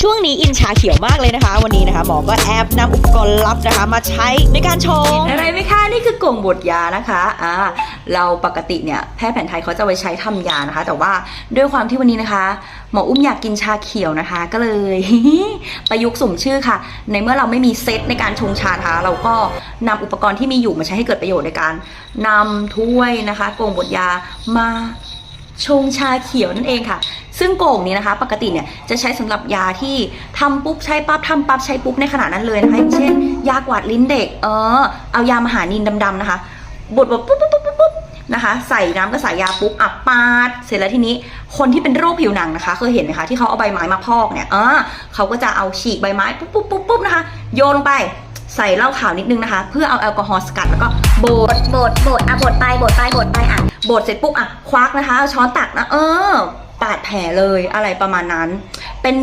ช่วงนี้อินชาเขียวมากเลยนะคะ วันนี้นะคะหมอก็แอบนำอุปกรณ์ลับนะคะ มาใช้ในการชงอะไรไหมคะนี่คือกล่องบดยานะคะอ่าเราปกติเนี่ยแพทย์แผนไทยเขาจะไว้ใช้ทำยานะคะ แต่ว่าด้วยความที่วันนี้นะคะ หมออุ้มอยากกินชาเขียวนะคะ ก็เลยประยุกต์สุ่มชื่อค่ะ ในเมื่อเราไม่มีเซตในการชงชานะคะเราก็นำอุปกรณ์ที่มีอยู่มาใช้ให้เกิดประโยชน์ในการนำถ้วยนะคะกล่องบดยามาชงชาเขียวนั่นเองค่ะ ซึ่งโก่งนี้นะคะ ปกติเนี่ยจะใช้สำหรับยาที่ทำปุ๊บใช้ปั๊บทำปั๊บใช้ปุ๊บในขณะนั้นเลยนะคะอย่างเช่น ยากวาดลิ้นเด็ก เออ เอายามาหานินดำๆนะคะบดบบปุ๊บปุ๊บปุ๊บปุ๊บนะคะ ใส่น้ำกับสายยาปุ๊บอับปาด เสร็จแล้วทีนี้คนที่เป็นโรคผิวหนังนะคะเคยเห็นไหมคะที่เขาเอาใบไม้มาพอกเนี่ยเออเขาก็จะเอาฉีกใบไม้ปุ๊บปุ๊บปุ๊บปุ๊บนะคะ โยนลงไปใส่เหล้าขาวนิดนึงนะคะ เพื่อเอาแอลกอฮอล์สกัดแล้วก็บดบดบดอะบดไปบดไปบดไปอะบดเสร็จปุ๊บอะควักนะคะเอาช้อนตักนะเออ บาดแผลเลยอะไรประมาณนั้นเป็นหนึ่ง